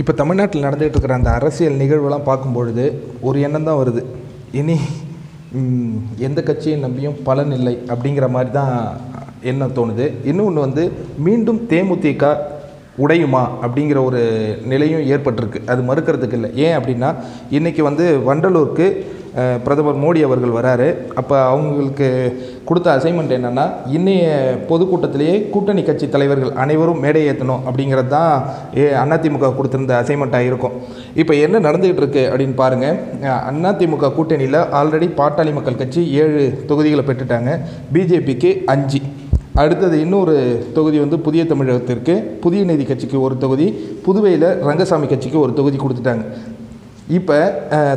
இப்போ தமிழ்நாட்டில் நடந்துகிட்டு இருக்கிற அந்த அரசியல் நிகழ்வுலாம் பார்க்கும்பொழுது ஒரு எண்ணம் தான் வருது. இனி எந்த கட்சியை நம்பியும் பலன் இல்லை அப்படிங்கிற மாதிரி தான் எண்ணம் தோணுது. இன்னொன்று வந்து மீண்டும் தேமுதிக உடையுமா அப்படிங்கிற ஒரு நிலையும் ஏற்பட்டிருக்கு. அது மறுக்கிறதுக்கு இல்லை. ஏன் அப்படின்னா இன்றைக்கி வந்து வண்டலூருக்கு பிரதமர் மோடி அவர்கள் வராரு. அப்போ அவங்களுக்கு கொடுத்த அசைன்மெண்ட் என்னென்னா இன்றைய பொதுக்கூட்டத்திலேயே கூட்டணி கட்சி தலைவர்கள் அனைவரும் மேடை ஏற்றணும் அப்படிங்கிறது தான் ஏ அதிமுக கொடுத்துருந்த அசைன்மெண்ட்டாக இருக்கும். இப்போ என்ன நடந்துகிட்டு இருக்கு அப்படின்னு பாருங்கள் அதிமுக கூட்டணியில் ஆல்ரெடி பாட்டாளி மக்கள் கட்சி ஏழு தொகுதிகளை பெற்றுட்டாங்க. பிஜேபிக்கு அஞ்சு. அடுத்தது இன்னொரு தொகுதி வந்து புதிய தமிழகத்திற்கு புதிய நீதி கட்சிக்கு ஒரு தொகுதி புதுவையில் ரங்கசாமி கட்சிக்கு ஒரு தொகுதி கொடுத்துட்டாங்க. இப்போ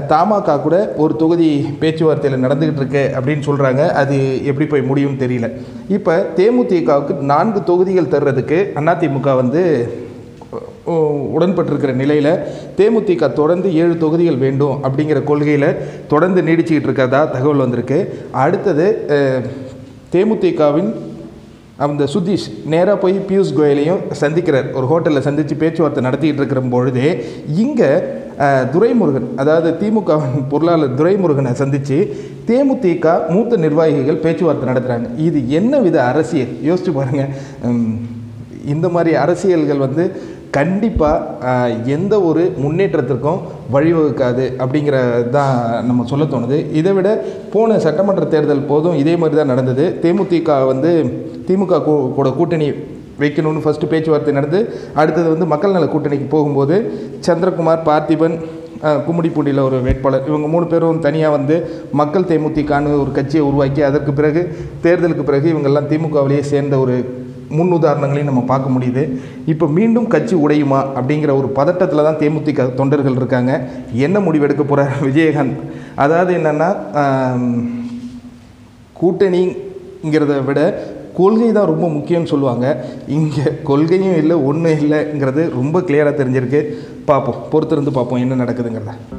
தமாக கூட ஒரு தொகுதி பேச்சுவார்த்தையில் நடந்துக்கிட்டு இருக்கு அப்படின்னு சொல்கிறாங்க அது எப்படி போய் முடியும்னு தெரியல. இப்போ தேமுதிகவுக்கு நான்கு தொகுதிகள் தர்றதுக்கு அதிமுக வந்து உடன்பட்டிருக்கிற நிலையில் தேமுதிக தொடர்ந்து ஏழு தொகுதிகள் வேண்டும் அப்படிங்கிற கொள்கையில் தொடர்ந்து நீடிச்சுக்கிட்டு இருக்கிறதா தகவல் வந்திருக்கு. அடுத்தது தேமுதிகவின் அந்த சுதீஷ் நேராக போய் பியூஷ் கோயலையும் சந்திக்கிறார். ஒரு ஹோட்டலில் சந்தித்து பேச்சுவார்த்தை நடத்திக்கிட்டு இருக்கிற பொழுதே இங்கே துரைமுருகன் அதாவது திமுக பொருளாளர் துரைமுருகனை சந்தித்து தேமுதிக மூத்த நிர்வாகிகள் பேச்சுவார்த்தை நடத்துகிறாங்க இது என்ன வித அரசியல்? யோசிச்சு பாருங்கள் இந்த மாதிரி அரசியல்கள் வந்து கண்டிப்பாக எந்த ஒரு முன்னேற்றத்திற்கும் வழிவகுக்காது அப்படிங்கிறது தான் நம்ம சொல்ல தோணுது. இதை விட போன சட்டமன்ற தேர்தல் போதும் இதே மாதிரி தான் நடந்தது. தேமுதிக வந்து திமுக கூ- கூட கூட்டணி வைக்கணும்னு ஃபஸ்ட்டு பேச்சுவார்த்தை நடந்து அடுத்தது வந்து மக்கள் நல கூட்டணிக்கு போகும்போது சந்திரகுமார் பார்த்திபன் அஹ், கும்மிடிப்பூண்டியில் ஒரு வேட்பாளர். இவங்க மூணு பேரும் தனியாக வந்து மக்கள் தேமுதிகான்னு ஒரு கட்சியை உருவாக்கி அதற்கு பிறகு தேர்தலுக்கு பிறகு இவங்கெல்லாம் திமுகவிலேயே சேர்ந்த ஒரு முன் உதாரணங்களையும் நம்ம பார்க்க முடியுது. இப்போ மீண்டும் கட்சி உடையுமா அப்படிங்கிற ஒரு பதட்டத்தில் தான் தேமுதிக தொண்டர்கள் இருக்காங்க. என்ன முடிவெடுக்க போகிறார் விஜயகாந்த்? அதாவது என்னென்னா கூட்டணிங்கிறத விட கொள்கை தான் ரொம்ப முக்கியம்னு சொல்லுவாங்க. இங்கே கொள்கையும் இல்லை ஒன்றும் இல்லைங்கிறது ரொம்ப கிளியராக தெரிஞ்சிருக்கு. பார்ப்போம் பொறுத்திருந்து பார்ப்போம் என்ன நடக்குதுங்கிறத.